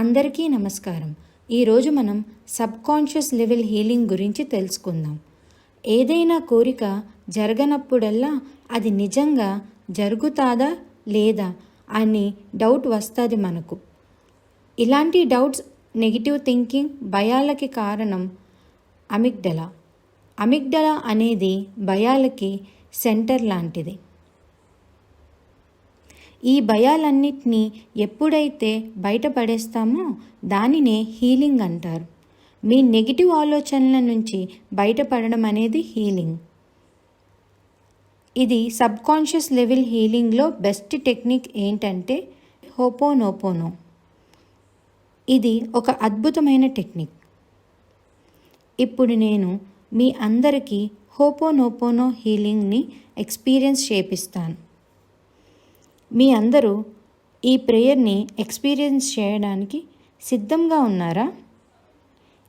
అందరికీ నమస్కారం. ఈరోజు మనం సబ్ కాన్షియస్ లెవెల్ హీలింగ్ గురించి తెలుసుకుందాం. ఏదైనా కోరిక జరగనప్పుడల్లా అది నిజంగా జరుగుతాదా లేదా అని డౌట్ వస్తుంది మనకు. ఇలాంటి డౌట్స్ నెగిటివ్ థింకింగ్ భయాలకి కారణం అమిగ్డల. అమిగ్డల అనేది భయాలకి సెంటర్ లాంటిది. ఈ భయాలన్నిటినీ ఎప్పుడైతే బయటపడేస్తామో దానినే హీలింగ్ అంటారు. మీ నెగిటివ్ ఆలోచనల నుంచి బయటపడడం అనేది హీలింగ్. ఇది సబ్ కాన్షియస్ లెవెల్ హీలింగ్లో బెస్ట్ టెక్నిక్ ఏంటంటే హోపోనోపోనో. ఇది ఒక అద్భుతమైన టెక్నిక్. ఇప్పుడు నేను మీ అందరికీ హోపోనోపోనో హీలింగ్ని ఎక్స్పీరియన్స్ చేపిస్తాను. మీ అందరూ ఈ ప్రేయర్ని ఎక్స్పీరియన్స్ చేయడానికి సిద్ధంగా ఉన్నారా?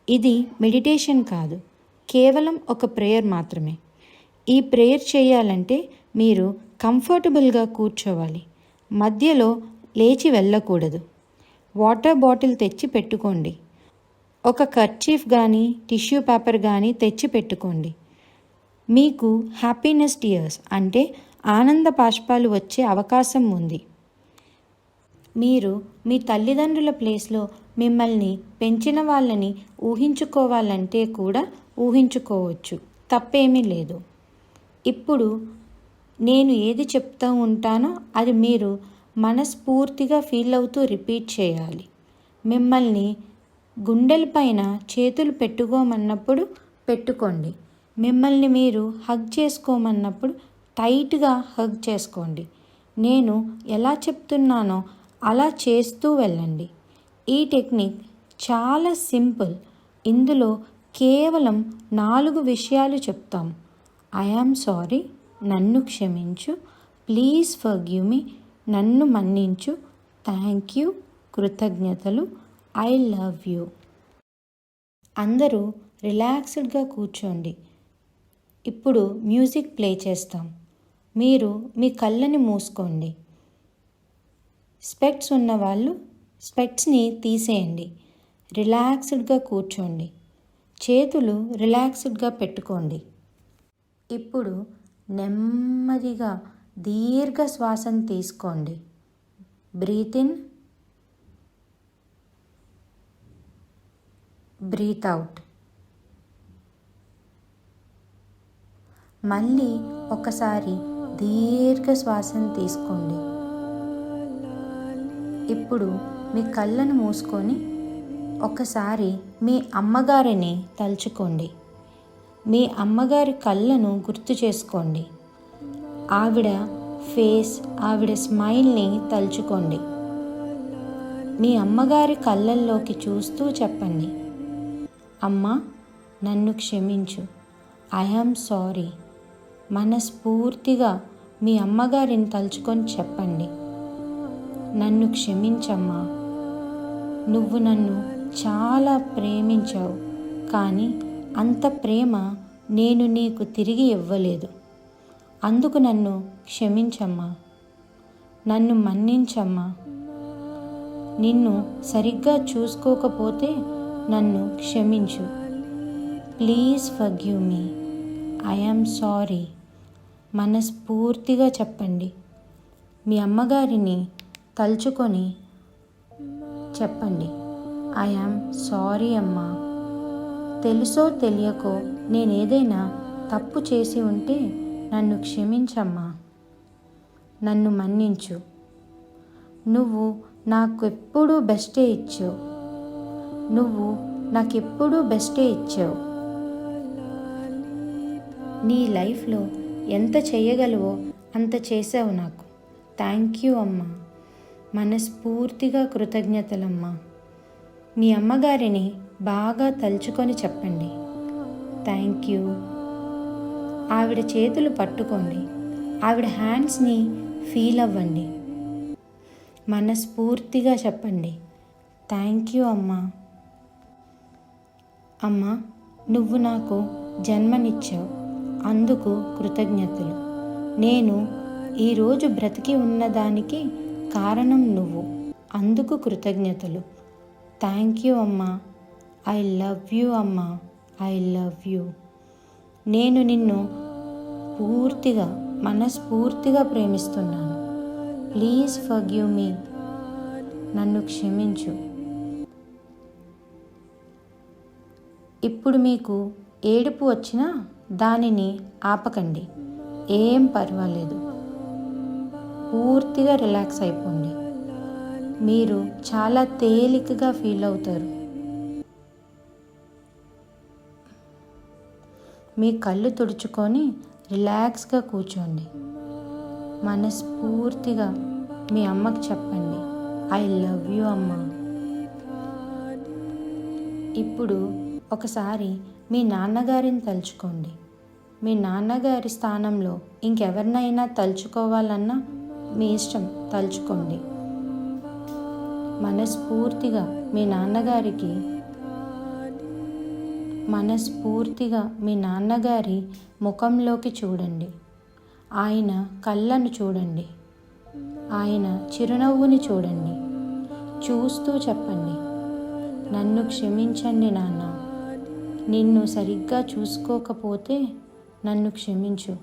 ఇది మెడిటేషన్ కాదు కేవలం ఒక ప్రేయర్ మాత్రమే. ఈ ప్రేయర్ చేయాలంటే మీరు కంఫర్టబుల్గా కూర్చోవాలి. మధ్యలో లేచి వెళ్ళకూడదు. వాటర్ బాటిల్ తెచ్చి పెట్టుకోండి. ఒక కర్చీఫ్ కానీ టిష్యూ పేపర్ కానీ తెచ్చి పెట్టుకోండి. మీకు హ్యాపీనెస్ టియర్స్ అంటే ఆనంద పాష్పాలు వచ్చే అవకాశం ఉంది. మీరు మీ తల్లిదండ్రుల ప్లేస్లో మిమ్మల్ని పెంచిన వాళ్ళని ఊహించుకోవాలంటే కూడా ఊహించుకోవచ్చు. తప్పేమీ లేదు. ఇప్పుడు నేను ఏది చెప్తూ ఉంటానో అది మీరు మనస్ఫూర్తిగా ఫీల్ అవుతూ రిపీట్ చేయాలి. మిమ్మల్ని గుండెలపైన చేతులు పెట్టుకోమన్నప్పుడు పెట్టుకోండి. మిమ్మల్ని మీరు హగ్ చేసుకోమన్నప్పుడు టైట్గా హగ్ చేసుకోండి. నేను ఎలా చెప్తున్నానో అలా చేస్తూ వెళ్ళండి. ఈ టెక్నిక్ చాలా సింపుల్. ఇందులో కేవలం నాలుగు విషయాలు చెప్తాం. ఐ ఆమ్ సారీ నన్ను క్షమించు ప్లీజ్ ఫర్ గివ్ మీ నన్ను మన్నించు థ్యాంక్ యూ కృతజ్ఞతలు ఐ లవ్ యూ. అందరూ రిలాక్స్డ్గా కూర్చోండి. ఇప్పుడు మ్యూజిక్ ప్లే చేస్తాం. మీరు మీ కళ్ళని మూసుకోండి. స్పెక్ట్స్ ఉన్నవాళ్ళు స్పెక్ట్స్ని తీసేయండి. రిలాక్స్డ్గా కూర్చోండి. చేతులు రిలాక్స్డ్గా పెట్టుకోండి. ఇప్పుడు నెమ్మదిగా దీర్ఘ శ్వాసను తీసుకోండి. Breathe in breathe out. మళ్ళీ ఒకసారి దీర్ఘ శ్వాసను తీసుకోండి. ఇప్పుడు మీ కళ్ళను మూసుకొని ఒకసారి మీ అమ్మగారిని తలుచుకోండి. మీ అమ్మగారి కళ్ళను గుర్తు చేసుకోండి. ఆవిడ ఫేస్ ఆవిడ స్మైల్ని తలుచుకోండి. మీ అమ్మగారి కళ్ళల్లోకి చూస్తూ చెప్పండి. అమ్మ నన్ను క్షమించు. ఐ ఆమ్ సారీ మనస్ఫూర్తిగా మీ అమ్మగారిని తలుచుకొని చెప్పండి. నన్ను క్షమించమ్మా. నువ్వు నన్ను చాలా ప్రేమించావు. కానీ అంత ప్రేమ నేను నీకు తిరిగి ఇవ్వలేదు. అందుకు నన్ను క్షమించమ్మా. నన్ను మన్నించమ్మా. నిన్ను సరిగ్గా చూసుకోకపోతే నన్ను క్షమించు. Please forgive me. I am sorry. మనస్ఫూర్తిగా చెప్పండి. మీ అమ్మగారిని తలుచుకొని చెప్పండి. ఐ ఆమ్ సారీ అమ్మా. తెలుసో తెలియకో నేనేదైనా తప్పు చేసి ఉంటే నన్ను క్షమించమ్మా. నన్ను మన్నించు. నువ్వు నాకు ఎప్పుడూ బెస్టే ఇచ్చావు. నువ్వు నాకెప్పుడూ బెస్టే ఇచ్చావు. నీ లైఫ్లో ఎంత చేయగలవో అంత చేసావు నాకు. థ్యాంక్ యూ అమ్మా. మనస్ఫూర్తిగా కృతజ్ఞతలమ్మా. మీ అమ్మగారిని బాగా తలుచుకొని చెప్పండి. Thank you. ఆవిడ చేతులు పట్టుకోండి. ఆవిడ హ్యాండ్స్ని ఫీల్ అవ్వండి. మనస్ఫూర్తిగా చెప్పండి. థ్యాంక్ యూ అమ్మా. అమ్మా నువ్వు నాకు జన్మనిచ్చావు. అందుకు కృతజ్ఞతలు. నేను ఈరోజు బ్రతికి ఉన్నదానికి కారణం నువ్వు. అందుకు కృతజ్ఞతలు. థ్యాంక్ యూ అమ్మా. ఐ లవ్ యూ అమ్మా. I love you. నేను నిన్ను పూర్తిగా మనస్ఫూర్తిగా ప్రేమిస్తున్నాను. Please forgive me. నన్ను క్షమించు. ఇప్పుడు మీకు ఏడుపు వచ్చినా దానిని ఆపకండి. ఏం పర్వాలేదు. పూర్తిగా రిలాక్స్ అయిపోండి. మీరు చాలా తేలికగా ఫీల్ అవుతారు. మీ కళ్ళు తుడుచుకొని రిలాక్స్గా కూర్చోండి. మనస్ఫూర్తిగా మీ అమ్మకు చెప్పండి. ఐ లవ్ యూ అమ్మ. ఇప్పుడు ఒకసారి మీ నాన్నగారిని తలుచుకోండి. మీ నాన్నగారి స్థానంలో ఇంకెవరినైనా తలుచుకోవాలన్నా మీ ఇష్టం తలుచుకోండి. మనస్ఫూర్తిగా మీ నాన్నగారికి మనస్ఫూర్తిగా మీ నాన్నగారి ముఖంలోకి చూడండి. ఆయన కళ్ళను చూడండి. ఆయన చిరునవ్వుని చూడండి. చూస్తూ చెప్పండి. నన్ను క్షమించండి నాన్న. నిన్ను సరిగ్గా చూసుకోకపోతే నన్ను క్షమించు.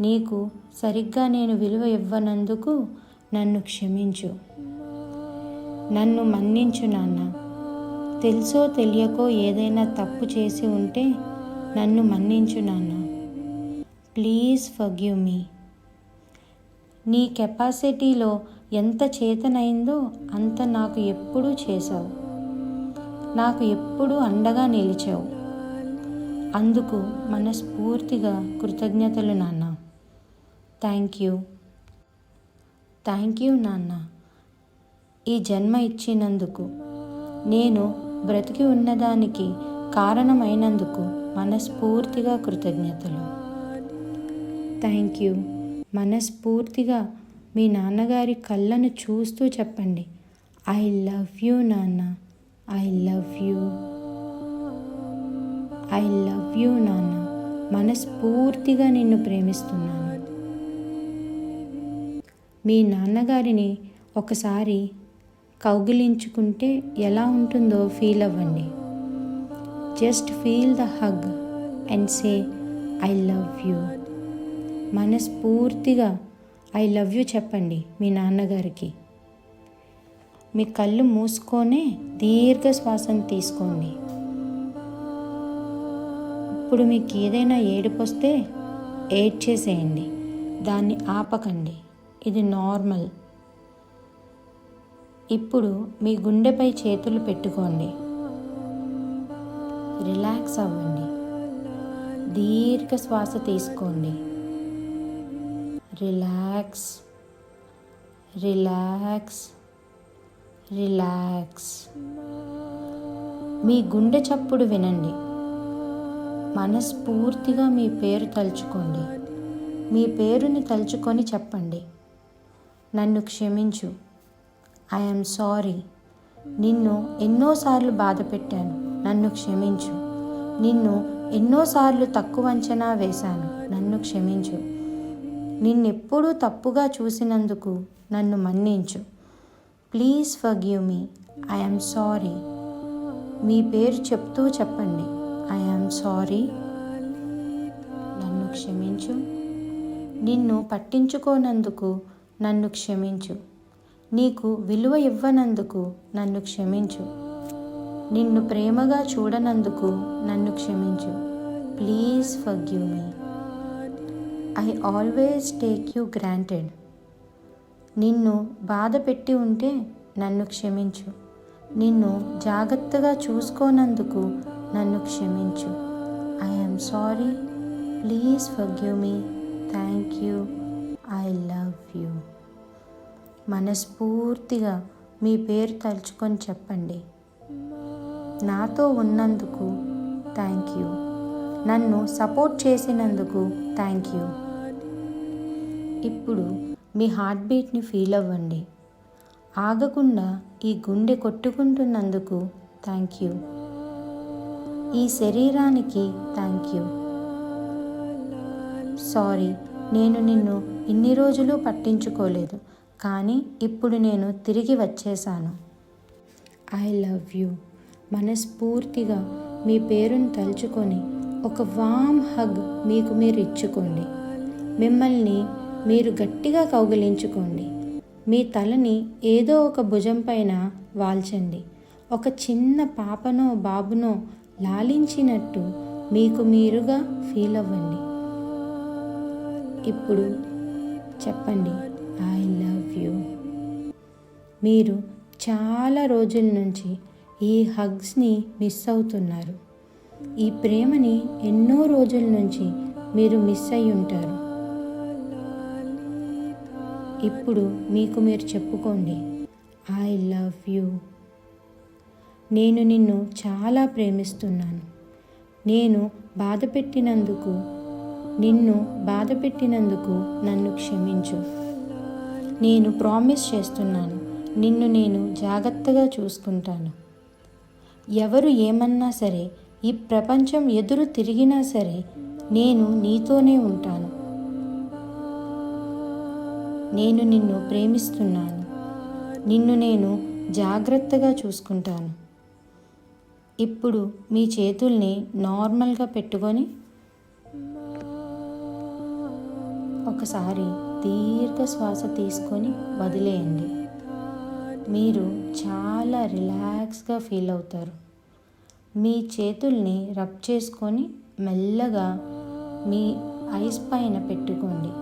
నీకు సరిగ్గా నేను విలువ ఇవ్వనందుకు నన్ను క్షమించు. నన్ను మన్నించు నాన్న. తెలుసో తెలియకో ఏదైనా తప్పు చేసి ఉంటే నన్ను మన్నించు నాన్న. Please forgive me. నీ కెపాసిటీలో ఎంత చేతనైందో అంత నాకు ఎప్పుడూ చేశావు. నాకు ఎప్పుడూ అండగా నిలిచావు. అందుకు మనస్ఫూర్తిగా కృతజ్ఞతలు నాన్న. థ్యాంక్ యూ థ్యాంక్ యూ నాన్న. ఈ జన్మ ఇచ్చినందుకు నేను బ్రతికి ఉన్నదానికి కారణమైనందుకు మనస్ఫూర్తిగా కృతజ్ఞతలు. థ్యాంక్ యూ మనస్ఫూర్తిగా మీ నాన్నగారి కళ్ళను చూస్తూ చెప్పండి. ఐ లవ్ యూ నాన్న. I love you I love you నాన్న. మనస్ఫూర్తిగా నిన్ను ప్రేమిస్తున్నాను. మీ నాన్నగారిని ఒకసారి కౌగిలించుకుంటే ఎలా ఉంటుందో ఫీల్ అవ్వండి. Just feel the hug and say I love you. మనస్ఫూర్తిగా ఐ లవ్ యూ చెప్పండి మీ నాన్నగారికి. మీ కళ్ళు మూసుకొనే దీర్ఘ శ్వాసను తీసుకోండి. ఇప్పుడు మీకు ఏదైనా ఏడుపు వస్తే ఏడ్ చేసేయండి దాన్ని ఆపకండి. ఇది నార్మల్. ఇప్పుడు మీ గుండెపై చేతులు పెట్టుకోండి. రిలాక్స్ అవ్వండి. దీర్ఘ శ్వాస తీసుకోండి. రిలాక్స్. రిలాక్స్. రిలాక్స్ మీ గుండె చప్పుడు వినండి. మనస్ఫూర్తిగా మీ పేరు తలుచుకోండి. మీ పేరుని తలుచుకొని చెప్పండి. నన్ను క్షమించు. ఐఎమ్ సారీ నిన్ను ఎన్నోసార్లు బాధ పెట్టాను. నన్ను క్షమించు. నిన్ను ఎన్నోసార్లు తక్కువ అంచనా వేశాను. నన్ను క్షమించు. నిన్నెప్పుడూ తప్పుగా చూసినందుకు నన్ను మన్నించు. Please forgive me I'm sorry మీ పేరు చెప్తూ చెప్పండి. ఐఎమ్ సారీ నన్ను క్షమించు. నిన్ను పట్టించుకోనందుకు నన్ను క్షమించు. నీకు విలువ ఇవ్వనందుకు నన్ను క్షమించు. నిన్ను ప్రేమగా చూడనందుకు నన్ను క్షమించు. Please forgive me I always take you granted నిన్ను బాధ పెట్టి ఉంటే నన్ను క్షమించు. నిన్ను జాగ్రత్తగా చూసుకోనందుకు నన్ను క్షమించు. I'm sorry please forgive me thank you I love you మనస్ఫూర్తిగా మీ పేరు తలుచుకొని చెప్పండి. నాతో ఉన్నందుకు థ్యాంక్ యూ నన్ను సపోర్ట్ చేసినందుకు థ్యాంక్ యూ ఇప్పుడు మీ హార్ట్ బీట్ని ఫీల్ అవ్వండి. ఆగకుండా ఈ గుండె కొట్టుకుంటున్నందుకు థ్యాంక్ యూ. ఈ శరీరానికి థ్యాంక్ యూ. సారీ నేను నిన్ను ఇన్ని రోజులు పట్టించుకోలేదు కానీ ఇప్పుడు నేను తిరిగి వచ్చేసాను ఐ లవ్ యూ. మనస్ఫూర్తిగా మీ పేరును తలుచుకొని ఒక వామ్ హగ్ మీకు మీరు ఇచ్చుకోండి. మిమ్మల్ని మీరు గట్టిగా కౌగిలించుకోండి. మీ తలని ఏదో ఒక భుజం పైన వాల్చండి. ఒక చిన్న పాపనో బాబునో లాలించినట్టు మీకు మీరుగా ఫీల్ అవ్వండి. ఇప్పుడు చెప్పండి ఐ లవ్ యూ. మీరు చాలా రోజుల నుంచి ఈ హగ్స్ని మిస్ అవుతున్నారు. ఈ ప్రేమని ఎన్నో రోజుల నుంచి మీరు మిస్ అయి ఉంటారు ఇప్పుడు మీకు మీరు చెప్పుకోండి. ఐ లవ్ యూ నేను నిన్ను చాలా ప్రేమిస్తున్నాను. నేను బాధ పెట్టినందుకు నిన్ను బాధ పెట్టినందుకు నన్ను క్షమించు. నేను ప్రామిస్ చేస్తున్నాను. నిన్ను నేను జాగ్రత్తగా చూసుకుంటాను. ఎవరు ఏమన్నా సరే ఈ ప్రపంచం ఎదురు తిరిగినా సరే నేను నీతోనే ఉంటాను. నేను నిన్ను ప్రేమిస్తున్నాను. నిన్ను నేను జాగ్రత్తగా చూసుకుంటాను. ఇప్పుడు మీ చేతుల్ని నార్మల్గా పెట్టుకొని ఒకసారి దీర్ఘ శ్వాస తీసుకొని వదిలేయండి. మీరు చాలా రిలాక్స్గా ఫీల్ అవుతారు. మీ చేతుల్ని రబ్ చేసుకొని మెల్లగా మీ ఐస్ పైన పెట్టుకోండి.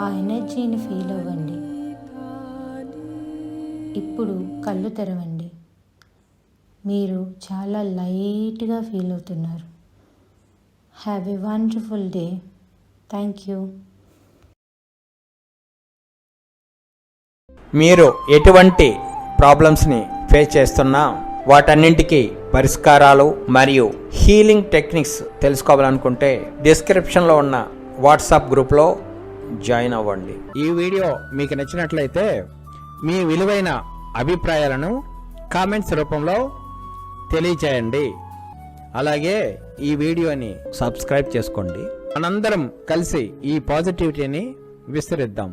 ఆ ఎనర్జీని ఫీల్ అవ్వండి. ఇప్పుడు కళ్ళు తెరవండి. మీరు చాలా లైట్గా ఫీల్ అవుతున్నారు. Have a wonderful day thank you మీరు ఎటువంటి ప్రాబ్లమ్స్ని ఫేస్ చేస్తున్నా వాటన్నింటికి పరిష్కారాలు మరియు హీలింగ్ టెక్నిక్స్ తెలుసుకోవాలనుకుంటే డిస్క్రిప్షన్లో ఉన్న వాట్సాప్ గ్రూప్లో జాయిన్ అవ్వండి. ఈ వీడియో మీకు నచ్చినట్లయితే మీ విలువైన అభిప్రాయాలను కామెంట్స్ రూపంలో తెలియచేయండి. అలాగే ఈ వీడియోని సబ్స్క్రైబ్ చేసుకోండి. మనందరం కలిసి ఈ పాజిటివిటీని విస్తరిద్దాం.